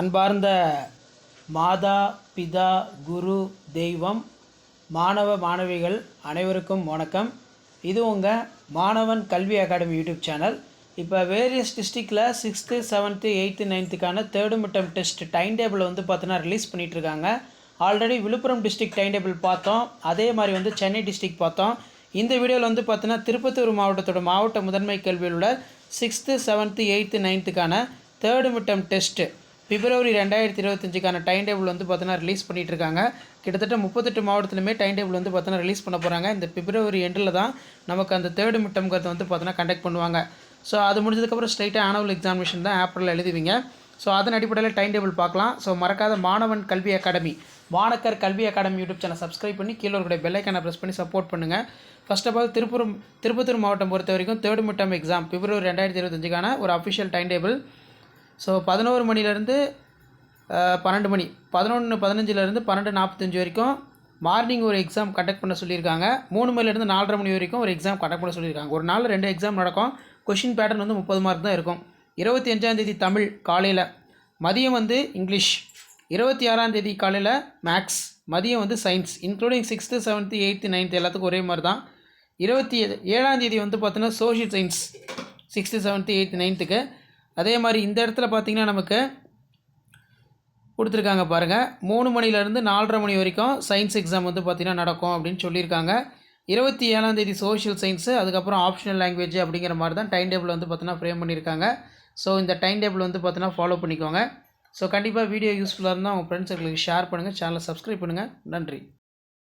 அன்பார்ந்த மாதா பிதா குரு தெய்வம் மாணவ மாணவிகள் அனைவருக்கும் வணக்கம். இது உங்கள் மாணவன் கல்வி அகாடமி யூடியூப் சேனல். இப்போ வேரியஸ் டிஸ்ட்ரிக்டில் sixth seventh eighth நைன்த்துக்கான third midterm test time table வந்து பார்த்தோன்னா ரிலீஸ் பண்ணிகிட்ருக்காங்க already Villupuram district time table பார்த்தோம். அதே மாதிரி வந்து சென்னை டிஸ்ட்ரிக்ட் பார்த்தோம். இந்த வீடியோவில் வந்து பார்த்தோன்னா திருப்பத்தூர் மாவட்டத்தோட மாவட்ட முதன்மை கல்வியில் உள்ள சிக்ஸ்த்து செவன்த்து எயித்து நைன்த்துக்கான தேர்டு மிட்டம் டெஸ்ட்டு பிப்ரவரி ரெண்டாயிரத்தி இருபத்தஞ்சுக்கான டைம் டேபிள் வந்து பார்த்தீங்கன்னா ரிலீஸ் பண்ணிட்டு இருக்காங்க கிட்டத்தட்ட முப்பத்தெட்டு மாவட்டத்துலையுமே டைம் டேபிள் வந்து பார்த்தீங்கன்னா ரிலீஸ் பண்ண போகிறாங்க இந்த பிப்ரவரி எண்டில் தான் நமக்கு அந்த தேர்டு மிட்டம்ங்கிறத வந்து பார்த்தோன்னா கண்டக்ட் பண்ணுவாங்க. ஸோ அது முடிஞ்சதுக்கப்புறம் ஸ்ட்ரைட்டாக ஆனுவல் எக்ஸாமினேஷன் தான் ஏப்ரலில் எழுதுவீங்க. ஸோ அதன் அடிப்படையில் டைம் டேபிள் பார்க்கலாம். ஸோ மறக்காத மாணவன் கல்வி அகாடமி வானக்கர் கல்வி அகாடமி யூடியூப் சேனல் சப்ஸ்கிரைப் பண்ணி கீழே இருக்கிற பெல்லைக்கானை ப்ரெஸ் பண்ணி சப்போர்ட் பண்ணுங்கள் first of all Tiruppur Tirupattur மாவட்டம் பொறுத்த வரைக்கும் தேர்ட் மிட்டம் எக்ஸாம் பிப்ரவரி ரெண்டாயிரத்தி இருபத்தஞ்சுக்கான ஒரு அஃபிஷியல் டைம் டேபிள் ஸோ பதினோரு மணிலேருந்து பன்னெண்டு மணி. பதினொன்று பதினஞ்சுலேருந்து பன்னெண்டு நாற்பத்தஞ்சு வரைக்கும் மார்னிங் ஒரு எக்ஸாம் கண்டக்ட் பண்ண சொல்லியிருக்காங்க. மூணு மணிலேருந்து நாலரை மணி வரைக்கும் ஒரு எக்ஸாம் கண்டக்ட் பண்ண சொல்லியிருக்காங்க. ஒரு நாள் ரெண்டு எக்ஸாம் நடக்கும். கொஷின் பேட்டர்ன் வந்து முப்பது மார்க் தான் இருக்கும். இருபத்தி அஞ்சாந்தேதி தமிழ் காலையில் மதியம் வந்து இங்கிலீஷ். இருபத்தி ஆறாந்தேதி காலையில் மேக்ஸ் மதியம் வந்து science. Including sixth seventh eighth ninth எல்லாத்துக்கும் ஒரே மாதிரி தான். இருபத்தி ஏழாந்தேதி வந்து பார்த்தீங்கன்னா social science sixth seventh eighth நைன்த்துக்கு அதே மாதிரி இந்த இடத்துல பார்த்தீங்கன்னா நமக்கு கொடுத்துருக்காங்க பாருங்கள் மூணு மணிலேருந்து நாலரை மணி வரைக்கும் சயின்ஸ் எக்ஸாம் வந்து பார்த்திங்கன்னா நடக்கும் அப்படின்னு சொல்லியிருக்காங்க. இருபத்தி ஏழாந்தேதி சோஷியல் சயின்ஸு அதுக்கப்புறம் ஆப்ஷனல் லாங்குவேஜ் அப்படிங்கிற மாதிரி தான் டைம் டேபிள் வந்து பார்த்தீங்கன்னா ஃப்ரேம் பண்ணியிருக்காங்க. ஸோ இந்த டைம் டேபிள் வந்து பார்த்தீங்கன்னா ஃபாலோ பண்ணிக்கோங்க. ஸோ கண்டிப்பாக வீடியோ யூஸ்ஃபுல்லாக இருந்தால் உங்கள் ஃப்ரெண்ட்ஸுங்களுக்கு ஷேர் பண்ணுங்கள் சேனலை சப்ஸ்கிரைப் பண்ணுங்கள் நன்றி.